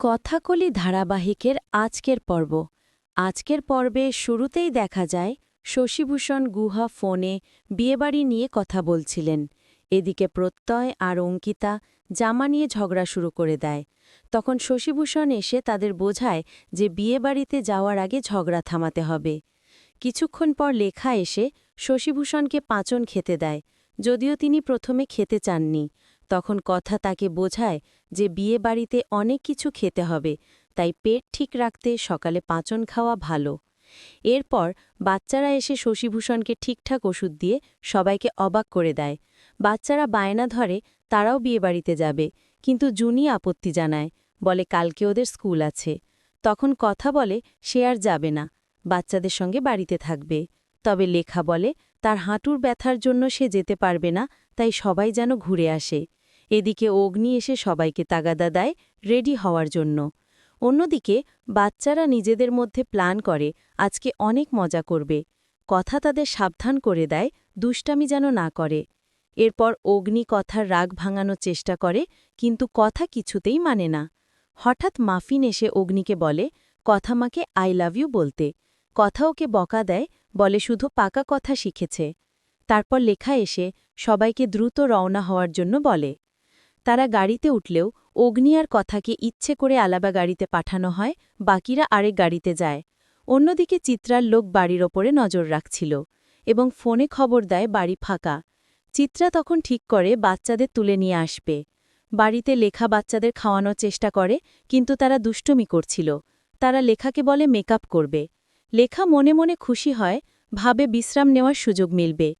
কথাকলি ধারাবাহিকের আজকের পর্ব। আজকের পর্বে শুরুতেই দেখা যায়, শশীভূষণ গুহা ফোনে বিয়েবাড়ি নিয়ে কথা বলছিলেন। এদিকে প্রত্যয় আর অঙ্কিতা জামা নিয়ে ঝগড়া শুরু করে দেয়। তখন শশীভূষণ এসে তাদের বোঝায় যে বিয়েবাড়িতে যাওয়ার আগে ঝগড়া থামাতে হবে। কিছুক্ষণ পর লেখা এসে শশীভূষণকে পাঁচন খেতে দেয়, যদিও তিনি প্রথমে খেতে চাননি। তখন কথা তাকে বোঝায় যে বিয়ে বাড়িতে অনেক কিছু খেতে হবে, তাই পেট ঠিক রাখতে সকালে পাঁচন খাওয়া ভালো। এরপর বাচ্চারা এসে শশীভূষণকে ঠিকঠাক ওষুধ দিয়ে সবাইকে অবাক করে দেয়। বাচ্চারা বায়না ধরে, তারাও বিয়েবাড়িতে যাবে। কিন্তু জুনি আপত্তি জানায়, বলে, কালকে ওদের স্কুল আছে। তখন কথা বলে, সে আর যাবে না, বাচ্চাদের সঙ্গে বাড়িতে থাকবে। তবে লেখা বলে, তার হাঁটুর ব্যথার জন্য সে যেতে পারবে না, তাই সবাই যেন ঘুরে আসে। এদিকে অগ্নি এসে সবাইকে তাগাদা দেয় রেডি হওয়ার জন্য। অন্যদিকে বাচ্চারা নিজেদের মধ্যে প্ল্যান করে, আজকে অনেক মজা করবে। কথা তাদের সাবধান করে দেয়, দুষ্টামি যেন না করে। এরপর অগ্নি কথার রাগ ভাঙানোর চেষ্টা করে, কিন্তু কথা কিছুতেই মানে না। হঠাৎ মাফিন এসে অগ্নিকে বলে, কথা মাকে আই লাভ ইউ বলতে। কথা ওকে বকা দেয়, বলে শুধু পাকা কথা শিখেছে। তারপর লেখা এসে সবাইকে দ্রুত রওনা হওয়ার জন্য বলে তারা গাড়িতে উঠলেও অগ্নিয়ার কথাকে ইচ্ছে করে আলাবা গাড়িতে পাঠানো হয়, বাকিরা আরেক গাড়িতে যায়। অন্যদিকে চিত্রার লোক বাড়ির ওপরে নজর রাখছিল এবং ফোনে খবর দেয় বাড়ি ফাঁকা। চিত্রা তখন ঠিক করে বাচ্চাদের তুলে নিয়ে আসবে। বাড়িতে লেখা বাচ্চাদের খাওয়ানোর চেষ্টা করে, কিন্তু তারা দুষ্টুমি করছিল। তারা লেখাকে বলে মেকআপ করবে। লেখা মনে মনে খুশি হয়, ভাবে বিশ্রাম নেওয়ার সুযোগ মিলবে।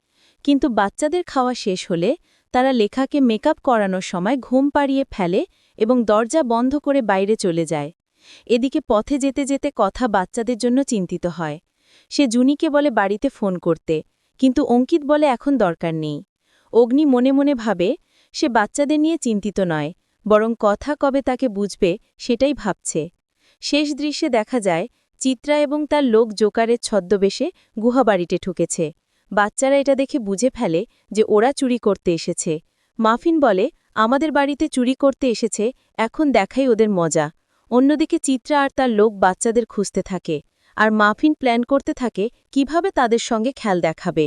কিন্তু বাচ্চাদের খাওয়া শেষ হলে তারা লেখাকে মেকআপ করানোর সময় ঘুম পাড়িয়ে ফেলে এবং দরজা বন্ধ করে বাইরে চলে যায়। এদিকে পথে যেতে যেতে কথা বাচ্চাদের জন্য চিন্তিত হয়। সে জুনিকে বলে, বাড়িতে ফোন করতে। কিন্তু অঙ্কিত বলে, এখন দরকার নেই। অগ্নি মনে মনে ভাবে, সে বাচ্চাদের নিয়ে চিন্তিত নয়, বরং কথা কবে তাকে বুঝবে সেটাই ভাবছে। শেষ দৃশ্যে দেখা যায়, চিত্রা এবং তার লোক জোকারের ছদ্মবেশে গুহাবাড়িতে ঠুকেছে বাচ্চারা এটা দেখে বুঝে ফেলে যে ওরা চুরি করতে এসেছে। মাফিন বলে, আমাদের বাড়িতে চুরি করতে এসেছে, এখন দেখাই ওদের মজা। অন্যদিকে চিত্রা আর তার লোক বাচ্চাদের খুঁজতে থাকে। আর মাফিন প্ল্যান করতে থাকে, কীভাবে তাদের সঙ্গে খেল দেখাবে।